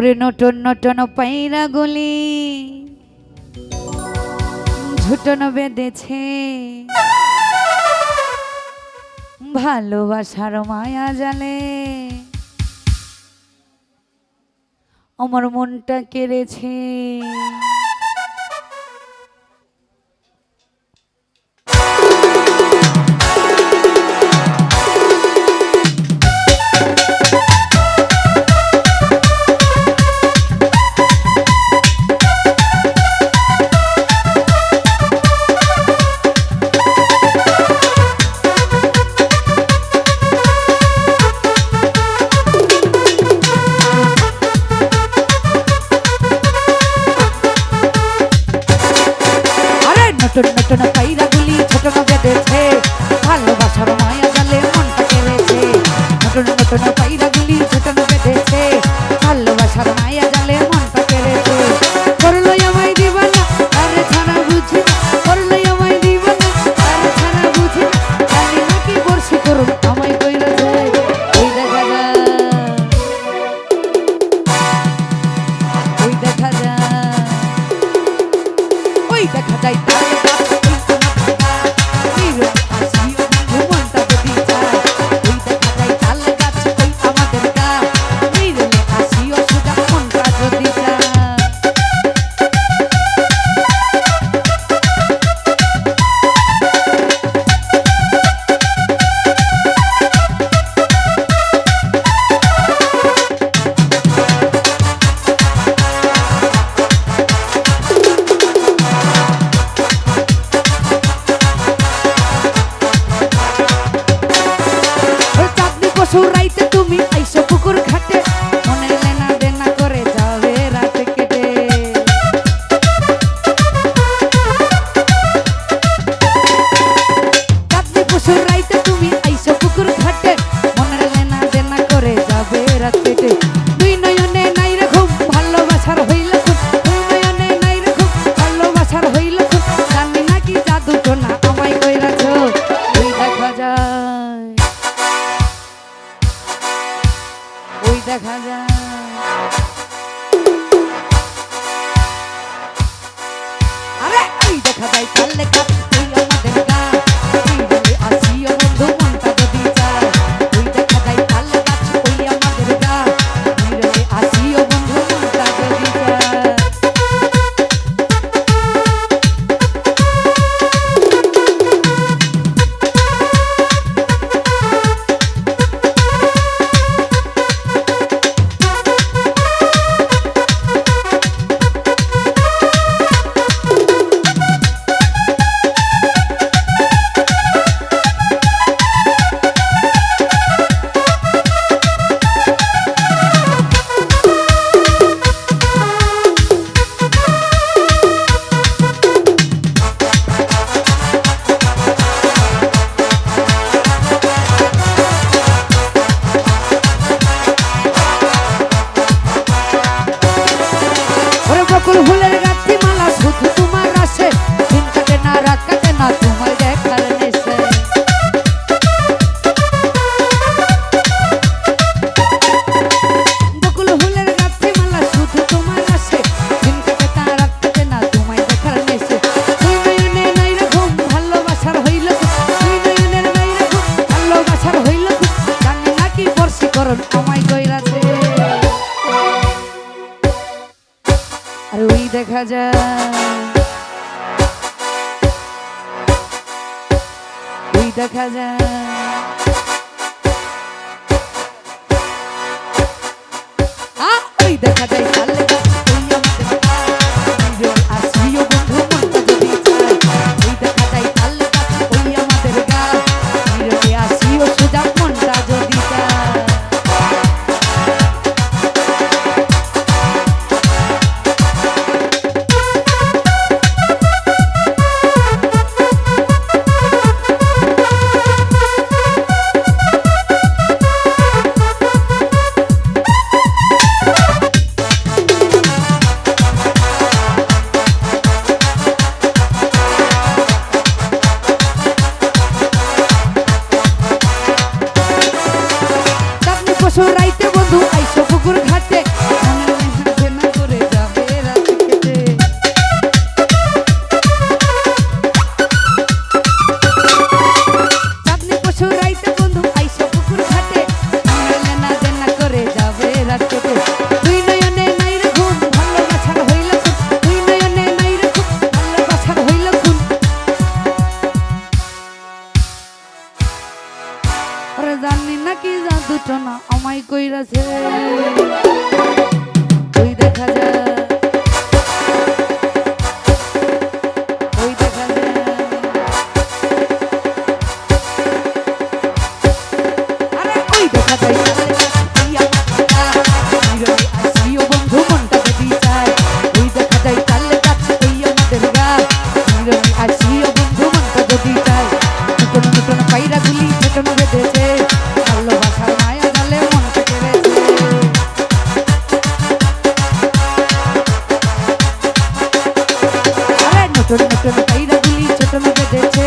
ওরে Norton Norton পাইরা গলি। ঝুটন বেঁধেছে। ভালোবাসার মায়া জালে। আমার মনটা কেড়েছে। নটন নটন কাইরা গুলি ছোটন বেঁধেছে। ভালোবাসার মায়া জালে মনটা কেড়েছে। নটন নটন কাইরা গুলি ছোটন বেঁধেছে। ভালোবাসার মায়া জালে মনটা কেড়েছে। করল আমায় দিবানা, আর ছানা বুঝি করল আমায় দিবানা, আর ছানা বুঝি জানি নাকি বর্ষি করুন, আমায় কইরা যায়। ওই দেখা যায় ওই দেখা যায় ওই দেখা যায় Metallica. দেখা যায়। ওই দেখা যায়। ওই দেখা যায় বেঁধেছে